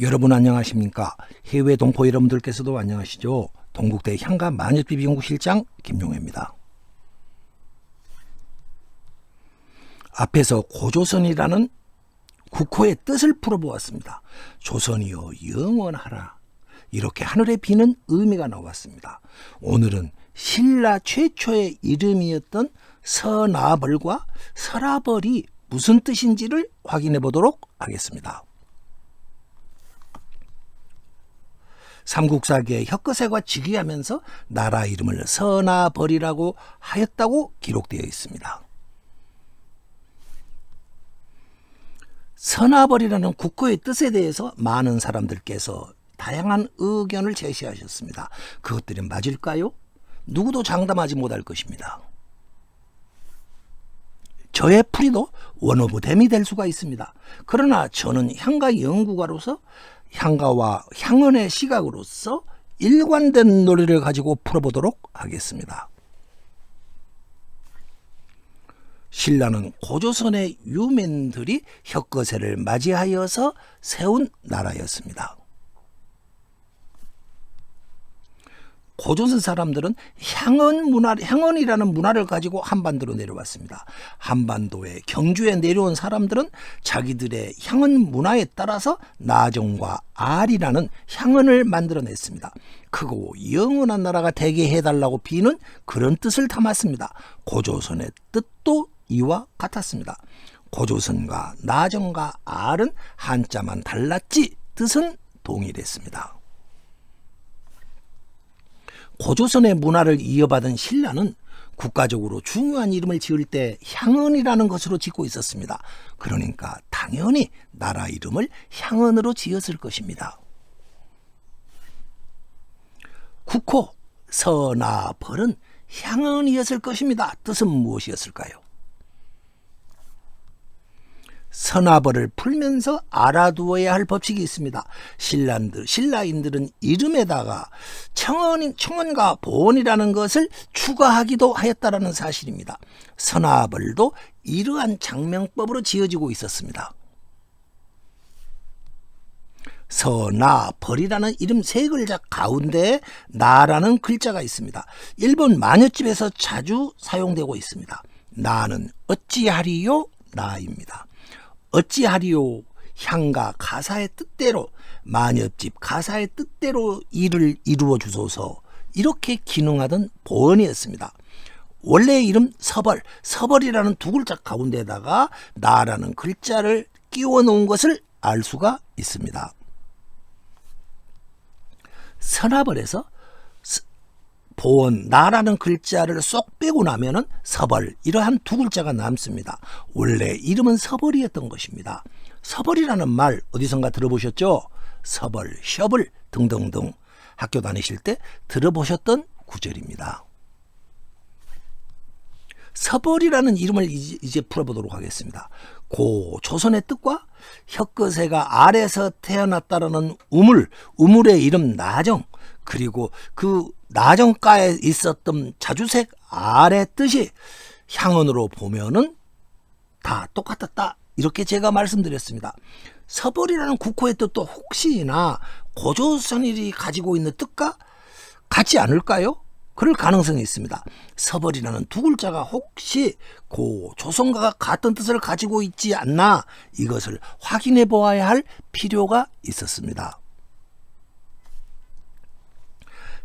여러분 안녕하십니까? 해외 동포 여러분들께서도 안녕하시죠? 동국대 향가 만엽집 연구실장 김용혜입니다. 앞에서 고조선이라는 국호의 뜻을 풀어보았습니다. 조선이여 영원하라. 이렇게 하늘에 비는 의미가 나왔습니다. 오늘은 신라 최초의 이름이었던 서나벌과 설아벌이 무슨 뜻인지를 확인해 보도록 하겠습니다. 삼국사기에 혁거세가 즉위하면서 나라 이름을 서나벌이라고 하였다고 기록되어 있습니다. 서나벌이라는 국호의 뜻에 대해서 많은 사람들께서 다양한 의견을 제시하셨습니다. 그것들이 맞을까요? 누구도 장담하지 못할 것입니다. 저의 풀이도 원오브 댐이 될 수가 있습니다. 그러나 저는 향가 연구가로서 향가와 향언의 시각으로서 일관된 논리를 가지고 풀어보도록 하겠습니다. 신라는 고조선의 유민들이 혁거세를 맞이하여서 세운 나라였습니다. 고조선 사람들은 향언 문화, 향언이라는 문화를 가지고 한반도로 내려왔습니다. 한반도에 경주에 내려온 사람들은 자기들의 향언 문화에 따라서 나정과 알이라는 향언을 만들어냈습니다. 크고 영원한 나라가 되게 해달라고 비는 그런 뜻을 담았습니다. 고조선의 뜻도 이와 같았습니다. 고조선과 나정과 알은 한자만 달랐지 뜻은 동일했습니다. 고조선의 문화를 이어받은 신라는 국가적으로 중요한 이름을 지을 때 향언이라는 것으로 짓고 있었습니다. 그러니까 당연히 나라 이름을 향언으로 지었을 것입니다. 국호, 서나, 벌은 향언이었을 것입니다. 뜻은 무엇이었을까요? 선화벌을 풀면서 알아두어야 할 법칙이 있습니다. 신라인들, 신라인들은 이름에다가 청원, 청원과 보원이라는 것을 추가하기도 하였다라는 사실입니다. 선화벌도 이러한 장명법으로 지어지고 있었습니다. 서나 벌이라는 이름 세 글자 가운데 나라는 글자가 있습니다. 일본 마녀집에서 자주 사용되고 있습니다. 나는 어찌하리요 나입니다. 어찌하리요 향가 가사의 뜻대로 마녀집 가사의 뜻대로 일을 이루어 주소서 이렇게 기능하던 보원이었습니다. 원래 이름 서벌, 서벌이라는 두 글자 가운데다가 나라는 글자를 끼워 놓은 것을 알 수가 있습니다. 서나벌에서 보원, 나라는 글자를 쏙 빼고 나면은 서벌, 이러한 두 글자가 남습니다. 원래 이름은 서벌이었던 것입니다. 서벌이라는 말 어디선가 들어보셨죠? 서벌, 셔벌 등등등 학교 다니실 때 들어보셨던 구절입니다. 서벌이라는 이름을 이제 풀어보도록 하겠습니다. 고 조선의 뜻과 혁거세가 아래서 태어났다라는 우물, 우물의 이름 나정, 그리고 그 나정가에 있었던 자주색 아래 뜻이 향언으로 보면은 다 똑같았다. 이렇게 제가 말씀드렸습니다. 서벌이라는 국호의 뜻도 혹시나 고조선일이 가지고 있는 뜻과 같지 않을까요? 그럴 가능성이 있습니다. 서벌이라는 두 글자가 혹시 고 조선가가 같은 뜻을 가지고 있지 않나 이것을 확인해 보아야 할 필요가 있었습니다.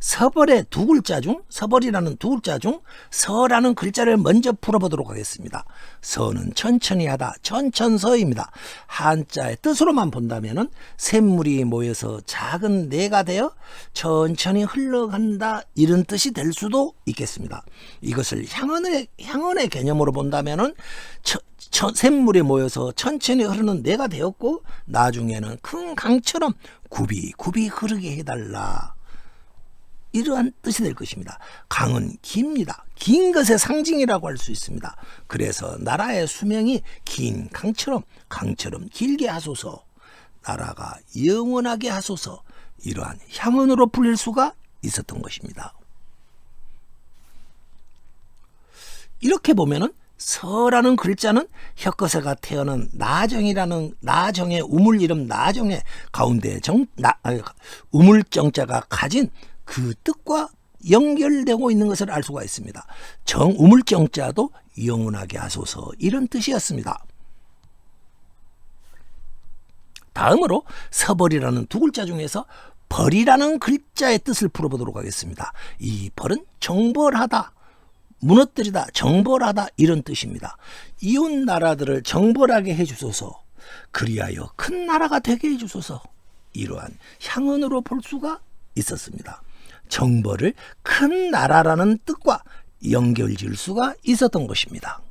서벌의 두 글자 중 서벌이라는 두 글자 중 서라는 글자를 먼저 풀어보도록 하겠습니다. 서는 천천히 하다 천천서입니다. 한자의 뜻으로만 본다면은 샘물이 모여서 작은 내가 되어 천천히 흘러간다 이런 뜻이 될 수도 있겠습니다. 이것을 향언의 향언의 개념으로 처, 샘물이 모여서 천천히 흐르는 내가 되었고 나중에는 큰 강처럼 굽이 굽이 흐르게 해달라. 이러한 뜻이 될 것입니다. 강은 깁니다. 긴 것의 상징이라고 할 수 있습니다. 그래서 나라의 수명이 긴 강처럼 강처럼 길게 하소서. 나라가 영원하게 하소서. 이러한 향언으로 불릴 수가 있었던 것입니다. 이렇게 보면은 서라는 글자는 혀끝에가 태어난 나정이라는 나정의 우물 이름 나정의 가운데 정, 나, 우물정자가 가진 그 뜻과 연결되고 있는 것을 알 수가 있습니다. 정 우물정자도 영원하게 하소서 이런 뜻이었습니다. 다음으로 서벌이라는 두 글자 중에서 벌이라는 글자의 뜻을 풀어보도록 하겠습니다. 이 벌은 정벌하다, 무너뜨리다, 정벌하다 이런 뜻입니다. 이웃 나라들을 정벌하게 해주소서, 그리하여 큰 나라가 되게 해주소서 이러한 향언으로 볼 수가 있었습니다. 정벌을 큰 나라라는 뜻과 연결 지을 수가 있었던 것입니다.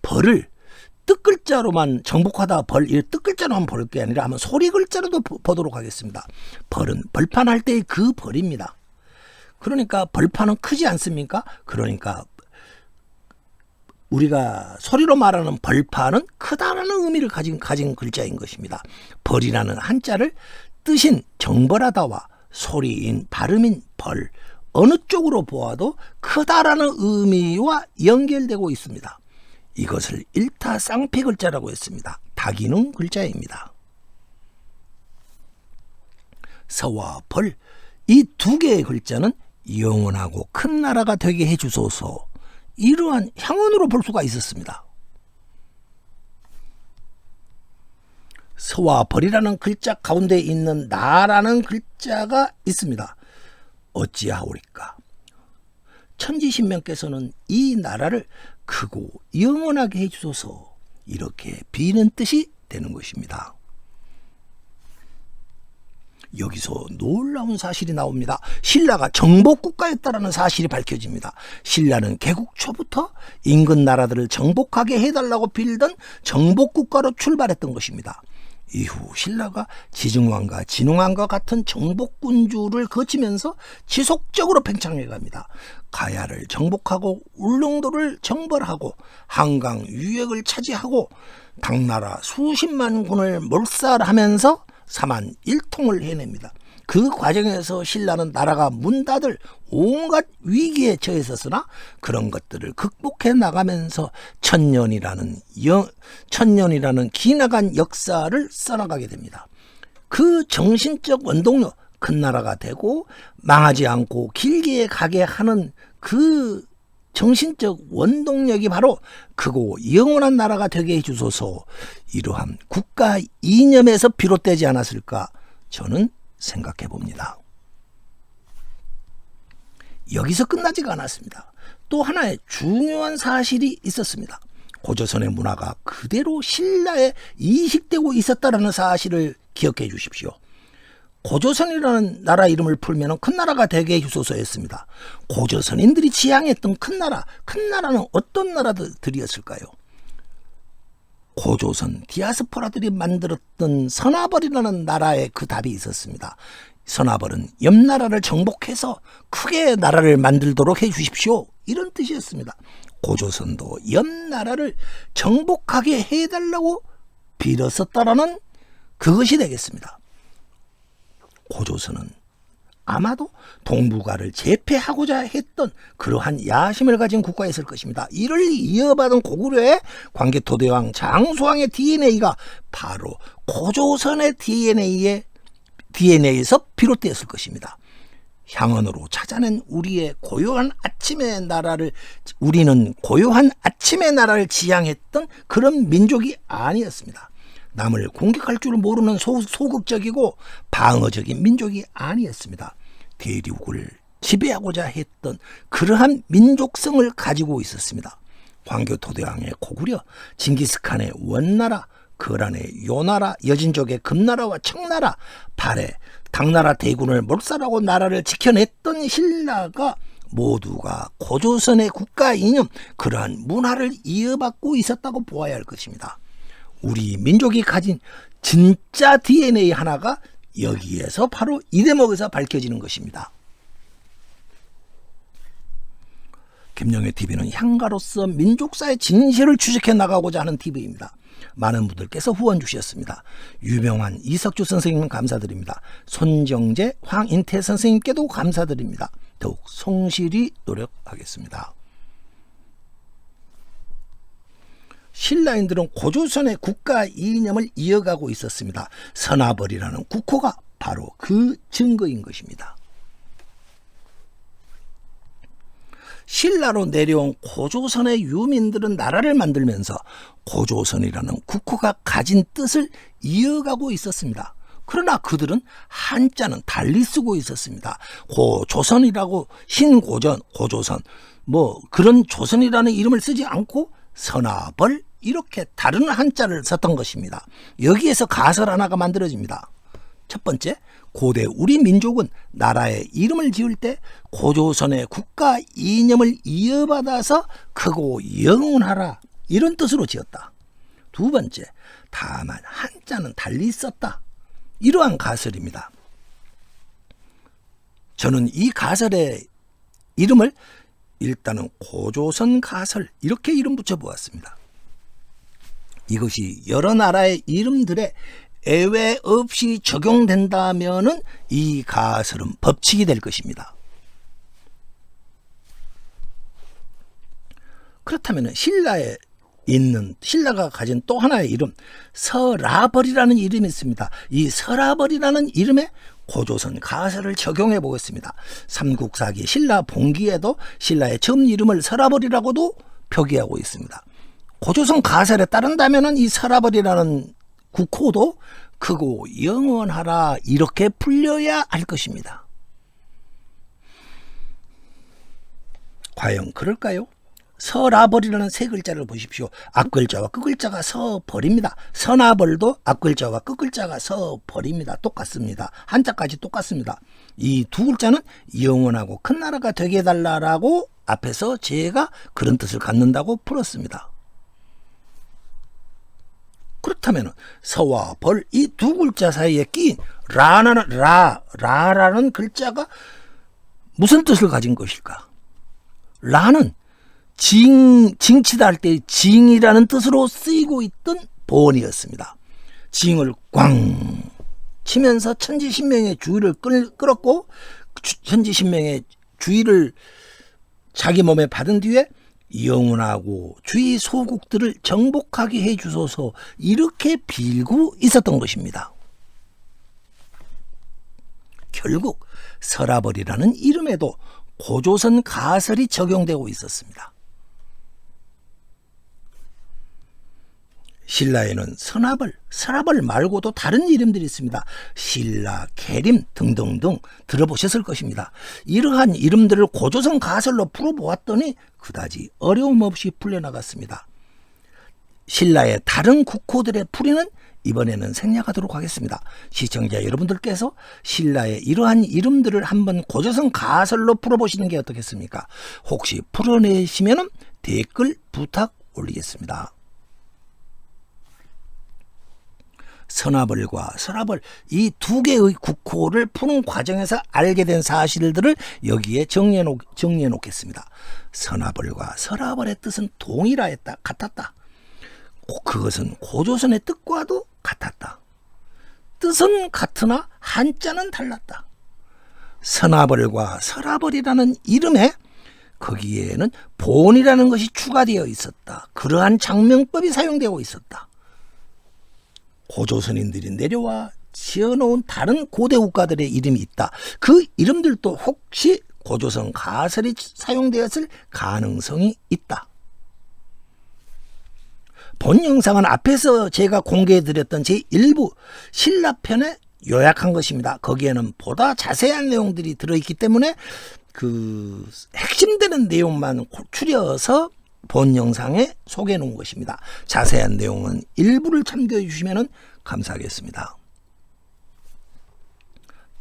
벌을 뜻 글자로만 정복하다 벌, 이 뜻글자로만 볼게 아니라 한번 소리 글자로도 보- 보도록 하겠습니다. 벌은 벌판할 때의 그 벌입니다. 그러니까 벌판은 크지 않습니까? 그러니까 우리가 소리로 말하는 벌판은 크다라는 의미를 가진, 가진 글자인 것입니다. 벌이라는 한자를 뜻인 정벌하다와 소리인 발음인 벌, 어느 쪽으로 보아도 크다라는 의미와 연결되고 있습니다. 이것을 일타 쌍피 글자라고 했습니다. 다기능 글자입니다. 서와 벌, 이 두 개의 글자는 영원하고 큰 나라가 되게 해주소서 이러한 향언으로 볼 수가 있었습니다. 서와 벌이라는 글자 가운데 있는 나라는 글자가 있습니다. 어찌하오리까? 천지신명께서는 이 나라를 크고 영원하게 해주소서 이렇게 비는 뜻이 되는 것입니다. 여기서 놀라운 사실이 나옵니다. 신라가 정복국가였다라는 사실이 밝혀집니다. 신라는 개국 초부터 인근 나라들을 정복하게 해달라고 빌던 정복국가로 출발했던 것입니다. 이후 신라가 지증왕과 진흥왕과 같은 정복군주를 거치면서 지속적으로 팽창해 갑니다. 가야를 정복하고 울릉도를 정벌하고 한강 유역을 차지하고 당나라 수십만 군을 몰살하면서 사만 일통을 해냅니다. 그 과정에서 신라는 나라가 문 닫을 온갖 위기에 처했었으나 그런 것들을 극복해 나가면서 천년이라는 영, 천년이라는 기나간 역사를 써나가게 됩니다. 그 정신적 원동력, 큰 나라가 되고 망하지 않고 길게 가게 하는 그 정신적 원동력이 바로 크고 영원한 나라가 되게 해주소서 이러한 국가 이념에서 비롯되지 않았을까 저는 생각해 봅니다. 여기서 끝나지가 않았습니다. 또 하나의 중요한 사실이 있었습니다. 고조선의 문화가 그대로 신라에 이식되고 있었다는 사실을 기억해 주십시오. 고조선이라는 나라 이름을 풀면 큰 나라가 되게 해주소서였습니다. 고조선인들이 지향했던 큰 나라, 큰 나라는 어떤 나라들이었을까요? 고조선 디아스포라들이 만들었던 선화벌이라는 나라에 그 답이 있었습니다. 선화벌은 옆 나라를 정복해서 크게 나라를 만들도록 해 주십시오. 이런 뜻이었습니다. 고조선도 옆 나라를 정복하게 해달라고 빌었었다라는 그것이 되겠습니다. 고조선은 아마도 동북아를 제패하고자 했던 그러한 야심을 가진 국가였을 것입니다. 이를 이어받은 고구려의 광개토대왕 장수왕의 DNA가 바로 고조선의 DNA에 DNA에서 비롯되었을 것입니다. 향언으로 찾아낸 우리의 고요한 아침의 나라를 우리는 고요한 아침의 나라를 지향했던 그런 민족이 아니었습니다. 남을 공격할 줄 모르는 소, 소극적이고 방어적인 민족이 아니었습니다. 대륙을 지배하고자 했던 그러한 민족성을 가지고 있었습니다. 황교토대왕의 고구려, 징기스칸의 원나라, 거란의 요나라, 여진족의 금나라와 청나라, 발해 당나라 대군을 몰살하고 나라를 지켜냈던 신라가 모두가 고조선의 국가 이념, 그러한 문화를 이어받고 있었다고 보아야 할 것입니다. 우리 민족이 가진 진짜 DNA 하나가 여기에서 바로 이 대목에서 밝혀지는 것입니다. 김영애 TV는 향가로서 민족사의 진실을 추적해 나가고자 하는 TV입니다. 많은 분들께서 후원 주셨습니다. 유명한 이석주 선생님 감사드립니다. 손정재, 황인태 선생님께도 감사드립니다. 더욱 성실히 노력하겠습니다. 신라인들은 고조선의 국가 이념을 이어가고 있었습니다. 선화벌이라는 국호가 바로 그 증거인 것입니다. 신라로 내려온 고조선의 유민들은 나라를 만들면서 고조선이라는 국호가 가진 뜻을 이어가고 있었습니다. 그러나 그들은 한자는 달리 쓰고 있었습니다. 고조선이라고 신고전, 고조선, 뭐 그런 조선이라는 이름을 쓰지 않고 선화벌 이렇게 다른 한자를 썼던 것입니다. 여기에서 가설 하나가 만들어집니다. 첫 번째, 고대 우리 민족은 나라의 이름을 지을 때 고조선의 국가 이념을 이어받아서 크고 영원하라 이런 뜻으로 지었다. 두 번째, 다만 한자는 달리 썼다. 이러한 가설입니다. 저는 이 가설의 이름을 일단은 고조선 가설 이렇게 이름 붙여 보았습니다. 이것이 여러 나라의 이름들에 애외 없이 적용된다면은 이 가설은 법칙이 될 것입니다. 그렇다면 신라에 있는 신라가 가진 또 하나의 이름 서라벌이라는 이름이 있습니다. 이 서라벌이라는 이름에 고조선 가설을 적용해 보겠습니다. 삼국사기 신라 봉기에도 신라의 전 이름을 서라벌이라고도 표기하고 있습니다. 고조선 가설에 따른다면 이 서라벌이라는 국호도 크고 영원하라 이렇게 풀려야 할 것입니다. 과연 그럴까요? 서라벌이라는 세 글자를 보십시오. 앞글자와 끝글자가 서벌입니다. 서나벌도 앞글자와 끝글자가 서벌입니다. 똑같습니다. 한자까지 똑같습니다. 이 두 글자는 영원하고 큰 나라가 되게 해달라고 앞에서 제가 그런 뜻을 갖는다고 풀었습니다. 그렇다면 서와 벌 이 두 글자 사이에 끼인 라라는 라 라라는 글자가 무슨 뜻을 가진 것일까? 라는 징 징치다 할 때 징이라는 뜻으로 쓰이고 있던 보원이었습니다. 징을 꽝 치면서 천지신명의 주의를 끌, 끌었고 천지신명의 주의를 자기 몸에 받은 뒤에 영원하고 주의 소국들을 정복하게 해 주소서 이렇게 빌고 있었던 것입니다. 결국 서라벌이라는 이름에도 고조선 가설이 적용되고 있었습니다. 신라에는 선화벌, 선화벌 말고도 다른 이름들이 있습니다. 신라, 계림 등등등 들어보셨을 것입니다. 이러한 이름들을 고조선 가설로 풀어보았더니 그다지 어려움 없이 풀려나갔습니다. 신라의 다른 국호들의 풀이는 이번에는 생략하도록 하겠습니다. 시청자 여러분들께서 신라의 이러한 이름들을 한번 고조선 가설로 풀어보시는 게 어떻겠습니까? 혹시 풀어내시면 댓글 부탁 올리겠습니다. 선화벌과 설화벌 이 두 개의 국호를 푸는 과정에서 알게 된 사실들을 여기에 정리해, 놓, 정리해 놓겠습니다. 선화벌과 설화벌의 뜻은 동일하였다, 같았다. 그것은 고조선의 뜻과도 같았다. 뜻은 같으나 한자는 달랐다. 선화벌과 설화벌이라는 이름에 거기에는 본이라는 것이 추가되어 있었다. 그러한 장명법이 사용되고 있었다. 고조선인들이 내려와 지어놓은 다른 고대 국가들의 이름이 있다. 그 이름들도 혹시 고조선 가설이 사용되었을 가능성이 있다. 본 영상은 앞에서 제가 공개해드렸던 제 일부 신라편에 요약한 것입니다. 거기에는 보다 자세한 내용들이 들어있기 때문에 그 핵심되는 내용만 추려서 본 영상에 소개해 놓은 것입니다. 자세한 내용은 일부를 참고해 주시면 감사하겠습니다.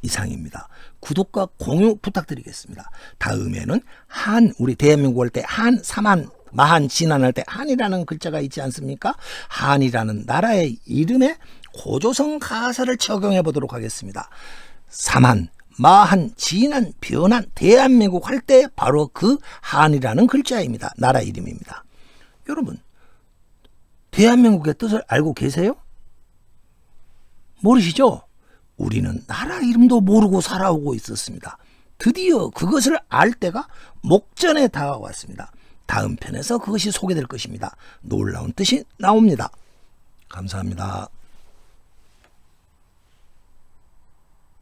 이상입니다. 구독과 공유 부탁드리겠습니다. 다음에는 한 우리 대한민국 할 때 한 사만 마한 진안할 때 한이라는 글자가 있지 않습니까? 한이라는 나라의 이름에 고조성 가설을 적용해 보도록 하겠습니다. 사만 마한, 진한, 변한, 대한민국 할 때 바로 그 한이라는 글자입니다. 나라 이름입니다. 여러분, 대한민국의 뜻을 알고 계세요? 모르시죠? 우리는 나라 이름도 모르고 살아오고 있었습니다. 드디어 그것을 알 때가 목전에 다가왔습니다. 다음 편에서 그것이 소개될 것입니다. 놀라운 뜻이 나옵니다. 감사합니다.